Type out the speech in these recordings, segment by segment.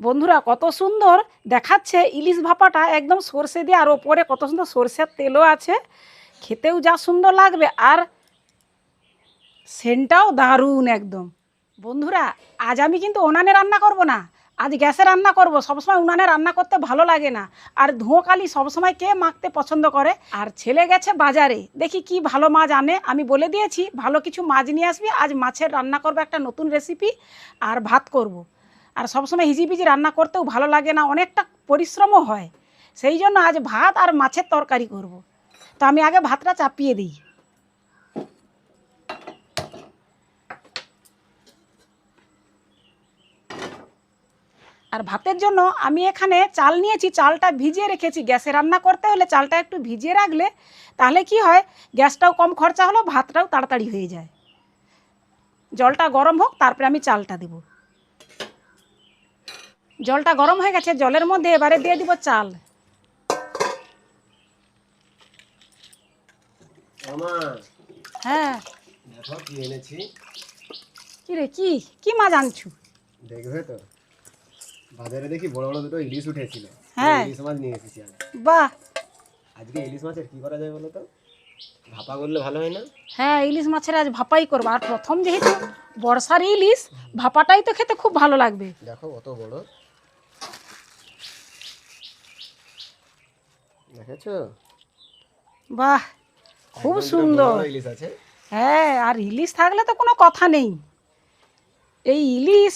বন্ধুরা, কত সুন্দর দেখাচ্ছে। ইলিশ ভাপাটা একদম সর্ষে দিয়ে, আর ওপরে কত সুন্দর সর্ষের তেলও আছে। খেতেও যা সুন্দর লাগবে, আর সেন্টটাও দারুণ একদম। বন্ধুরা, আজ আমি কিন্তু উনানে রান্না করব না। আজ গ্যাসে রান্না করব, সবসময় উনানে রান্না করতে ভালো লাগে না। আর ধোঁয়াকালি সবসময় কে মাখতে পছন্দ করে? আর ছেলে গেছে বাজারে, দেখি কি ভালো মাছ আনে। আমি বলে দিয়েছি, ভালো কিছু মাছ নিয়ে আসবি, আজ মাছের রান্না করব একটা নতুন রেসিপি আর ভাত করব। আর সবসময় হিজিবিজি রান্না করতেও ভালো লাগে না, অনেকটা পরিশ্রমও হয়। সেই জন্য আজ ভাত আর মাছের তরকারি করব। তো আমি আগে ভাতটা চাপিয়ে দিই। আর ভাতের জন্য আমি এখানে চাল নিয়েছি, চালটা ভিজিয়ে রেখেছি। গ্যাসে রান্না করতে হলে চালটা একটু ভিজিয়ে রাখলে তাহলে কি হয়, গ্যাসটাও কম খরচা হলো, ভাতটাও তাড়াতাড়ি হয়ে যায়। জলটা গরম হোক, তারপরে আমি চালটা দেব। জলটা গরম হয়ে গেছে জলের মধ্যে এবারে দিয়ে দিব চাল। হ্যাঁ। কি কি রে কি কি মাছ আনছু? দেখবে তো। বাজারে দেখি বড় বড় দুটো ইলিশ উঠেছিল। হ্যাঁ। ইলিশ মাছ নিয়ে এসেছি আমি। বাহ। আজকে ইলিশ মাছের কি করা যায় বলো তো? ভাপা করলে ভালো হয় না? হ্যাঁ ইলিশ মাছের আজ ভাপাই করব। আর প্রথম যেহেতু বর্ষার ইলিশ ভাপাটাই তো খেতে খুব ভালো লাগবে। দেখো কত বড়। দেখেছ? বাহ খুব সুন্দর। ইলিশ আছে। হ্যাঁ আর ইলিশ থাকলে তো কোনো কথা নেই। এই ইলিশ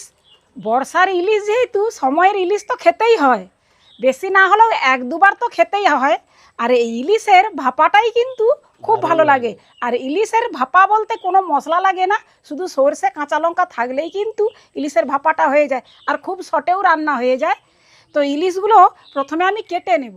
বর্ষার ইলিশ যেহেতু সময়ের ইলিশ তো খেতেই হয়। বেশি না হলেও এক দুবার তো খেতেই হয়। আর এই ইলিশের ভাপাটাই কিন্তু খুব ভালো লাগে। আর ইলিশের ভাপা বলতে কোনো মশলা লাগে না। শুধু সর্ষে কাঁচা লঙ্কা থাকলেই কিন্তু ইলিশের ভাপাটা হয়ে যায়। আর খুব শর্টেও রান্না হয়ে যায়। তো ইলিশগুলো প্রথমে আমি কেটে নেব।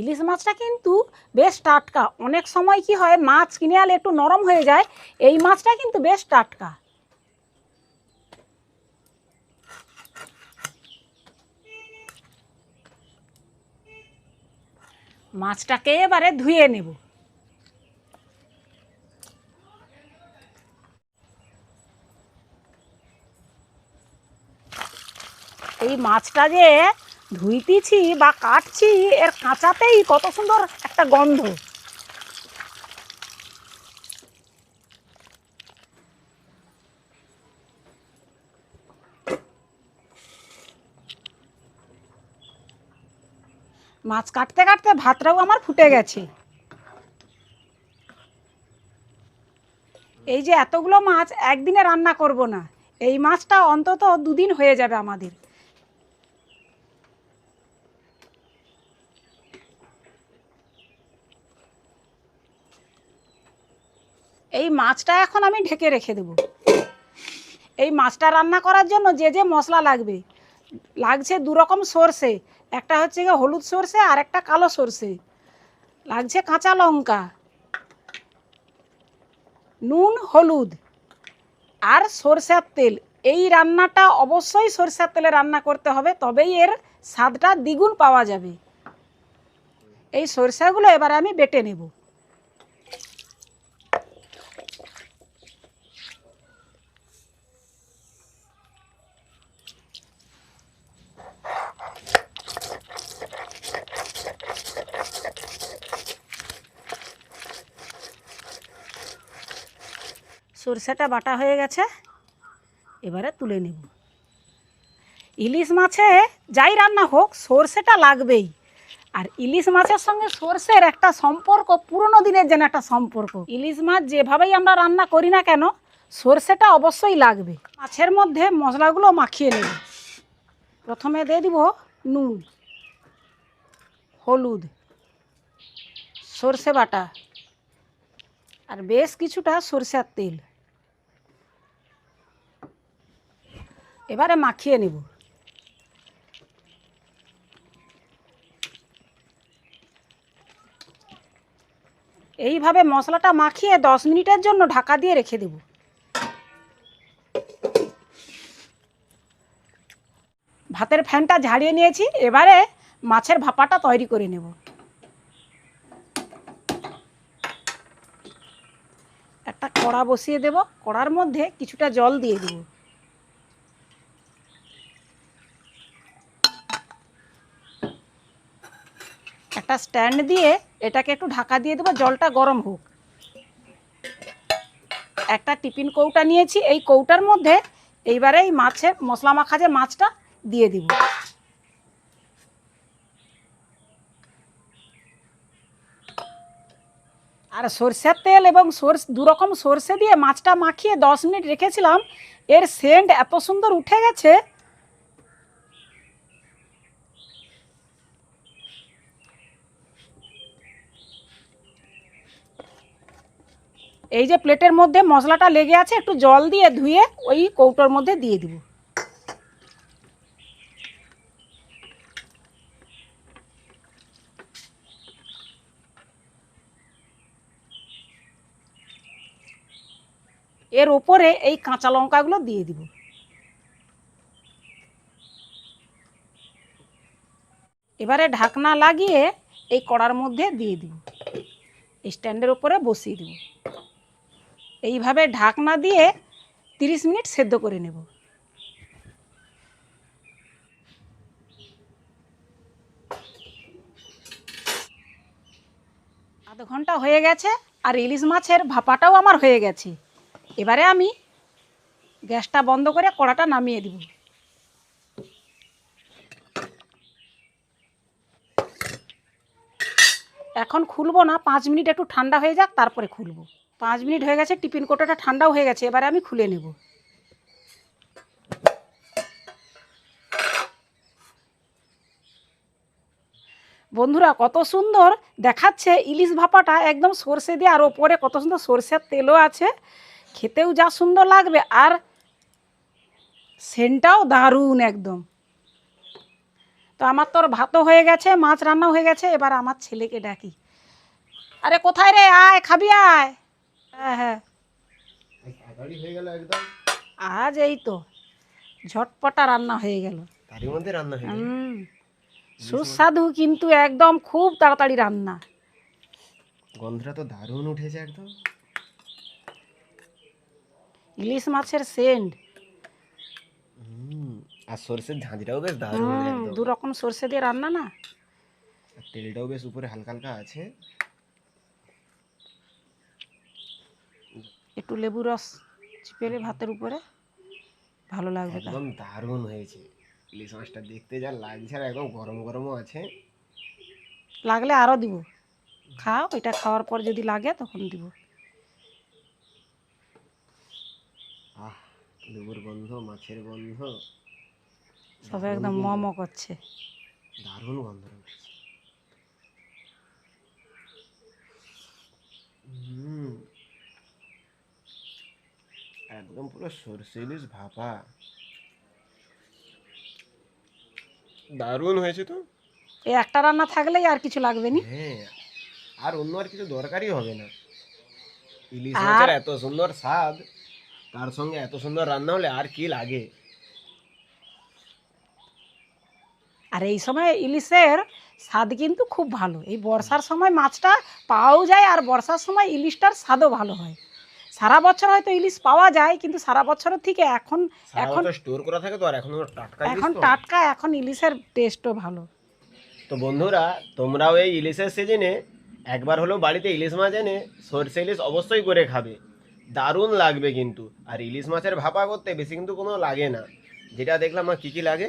ইলিশ মাছটা কিন্তু বেশ টাটকা। অনেক সময় কি হয়, মাছ কিনে আলে একটু নরম হয়ে যায়, এই মাছটা কিন্তু বেশ টাটকা। মাছটাকে এবারে ধুয়ে নেব। এই মাছটা যে ধুইতেছি বা কাটছি, এর কাঁচাতেই কত সুন্দর একটা গন্ধ। মাছ কাটতে কাটতে ভাতটাও আমার ফুটে গেছে। এই যে এতগুলো মাছ একদিনে রান্না করব না, এই মাছটা অন্তত দুদিন হয়ে যাবে আমাদের। এই মাছটা এখন আমি ঢেকে রেখে দেব। এই মাছটা রান্না করার জন্য যে যে মশলা লাগবে, লাগছে দু রকম সর্ষে, একটা হচ্ছে গিয়ে হলুদ সর্ষে আর একটা কালো সর্ষে। লাগছে কাঁচা লঙ্কা, নুন, হলুদ আর সরষের তেল। এই রান্নাটা অবশ্যই সরষের তেলে রান্না করতে হবে, তবেই এর স্বাদটা দ্বিগুণ পাওয়া যাবে। এই সরষেগুলো এবারে আমি বেটে নেব। সরষেটা বাটা হয়ে গেছে, এবারে তুলে নেব। ইলিশ মাছে যাই রান্না হোক, সর্ষেটা লাগবেই। আর ইলিশ মাছের সঙ্গে সর্ষের একটা সম্পর্ক, পুরনো দিনের যেন একটা সম্পর্ক। ইলিশ মাছ যেভাবেই আমরা রান্না করি না কেন, সর্ষেটা অবশ্যই লাগবে। মাছের মধ্যে মশলাগুলো মাখিয়ে নেব। প্রথমে দিয়ে দিব নুন, হলুদ, সর্ষে বাটা, আর বেশ কিছুটা সরষের তেল। এবারে মাখিয়ে নেব। এইভাবে মশলাটা মাখিয়ে দশ মিনিটের জন্য ঢাকা দিয়ে রেখে দেব। ভাতের ফ্যানটা ঝাড়িয়ে নিয়েছি, এবারে মাছের ভাপাটা তৈরি করে নেব। একটা কড়া বসিয়ে দেব, কড়ার মধ্যে কিছুটা জল দিয়ে দেব। একটা স্ট্যান্ড দিয়ে এটাকে একটু ঢাকা দিয়ে দেবো, জলটা গরম হোক। একটা টিফিন কৌটা নিয়েছি, এই কৌটার মধ্যে এইবারে এই মাছের, মশলা মাখা যে মাছটা দিয়ে দিব। আর সরষের তেল এবং সরষ দু রকম সর্ষে দিয়ে মাছটা মাখিয়ে দশ মিনিট রেখেছিলাম, এর সেন্ট এত সুন্দর উঠে গেছে এই যে প্লেটের মধ্যে মশলাটা লেগে আছে, একটু জল দিয়ে ধুয়ে ওই কৌটোর মধ্যে দিয়ে দিব। এর উপরে এই কাঁচা লঙ্কাগুলো দিয়ে দিব। এবারে ঢাকনা লাগিয়ে এই কড়ার মধ্যে দিয়ে দিব। স্ট্যান্ডের উপরে বসিয়ে দিব। এইভাবে ঢাকনা দিয়ে তিরিশ মিনিট সেদ্ধ করে নেব। আধ ঘণ্টা হয়ে গেছে আর ইলিশ মাছের ভাপাটাও আমার হয়ে গেছে। এবারে আমি গ্যাসটা বন্ধ করে কড়াটা নামিয়ে দিব। এখন খুলবো না, পাঁচ মিনিট একটু ঠান্ডা হয়ে যাক, তারপরে খুলবো। পাঁচ মিনিট হয়ে গেছে, টিফিন কোটোটা ঠান্ডাও হয়ে গেছে, এবারে আমি খুলে নেব। বন্ধুরা, কত সুন্দর দেখাচ্ছে, ইলিশ ভাপাটা একদম সর্ষে দিয়ে, আর ওপরে কত সুন্দর সর্ষের তেলও আছে। খেতেও যা সুন্দর লাগবে, আর সেন্টটাও দারুণ একদম। তো আমার তোর ভাতও হয়ে গেছে, মাছ রান্নাও হয়ে গেছে, এবার আমার ছেলেকে ডাকি। আরে কোথায় রে? আয়, খাবি, আয়। হ্যাঁ হ্যাঁ। তাড়াতাড়ি হয়ে গেল একদম। আজ এই তো ঝটপটা রান্না হয়ে গেল। তারই মধ্যে রান্না হয়ে গেল। সুস্বাদু কিন্তু একদম খুব তাড়াতাড়ি রান্না। গন্ধটা তো দারুণ উঠেছে একদম। ইলিশ মাছের সেন্ট। হুম আর সরষের ঝাঁঝটাও বেশ দারুণ দু রকম সর্ষে দিয়ে রান্না না? তেলটাও বেশ উপরে হালকা হালকা আছে। একটু লেবু রস চিপেলে ভাতের উপরে ভালো লাগবে একদম দারুণ হয়েছে। ইলিশ মাছটা দেখতে যা লাগছে আর একদম গরম গরমও আছে। লাগলে আরও দিব। খাও এটা খাওয়ার পর যদি লাগে তখন দিব। আহ লেবুর গন্ধ মাছের গন্ধ। সব একদম মম করছে। দারুণ গন্ধ উঠেছে হুম একদম পুরো সরষে ইলিশ ভাপা। দারুণ হয়েছে তো? এই একটা রান্না থাকলেই আর কিছু লাগবে নি। হ্যাঁ আর অন্য আর কিছু দরকারই হবে না। ইলিশ মাছের এত সুন্দর স্বাদ তার সঙ্গে এত সুন্দর রান্না হলে আর কি লাগে? আর এই সময় ইলিশের স্বাদ কিন্তু খুব ভালো। এই বর্ষার সময় মাছটা পাওয়াও যায় আর বর্ষার সময় ইলিশটার স্বাদও ভালো হয়। সারা বছর হয়তো ইলিশ পাওয়া যায় কিন্তু সারা বছরের থেকে এখন এখন স্টোর করা থাকে তো আর এখন টাটকা এখন টাটকা এখন ইলিশের টেস্টও ভালো। তো বন্ধুরা তোমরাও এই ইলিশের সিজনে একবার হলেও বাড়িতে ইলিশ মাছ এনে সরষে ইলিশ অবশ্যই করে খাবে। দারুণ লাগবে কিন্তু। আর ইলিশ মাছের ভাপা করতে বেশি কিন্তু কোনো লাগে না। যেটা দেখলাম আমার কী কী লাগে?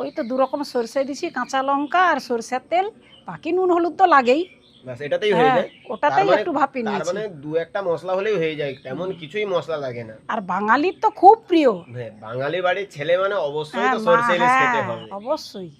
ওই তো দু রকম সরষে দিছি কাঁচা লঙ্কা আর সরষের তেল। বাকি নুন হলুদ তো লাগেই। ব্যাস এটাতেই হয়ে হ্যাঁ যায়। ওটাতেই মানে- একটু ভাপি নিয়েছি। মানে দু একটা মশলা হলেই হয়ে যায় তেমন কিছুই মশলা লাগে না। আর বাঙালির তো খুব প্রিয়। হ্যাঁ বাঙালি বাড়ির ছেলে মানে অবশ্যই হ্যাঁ তো সরষে ইলিশ খেতে হবে। অবশ্যই।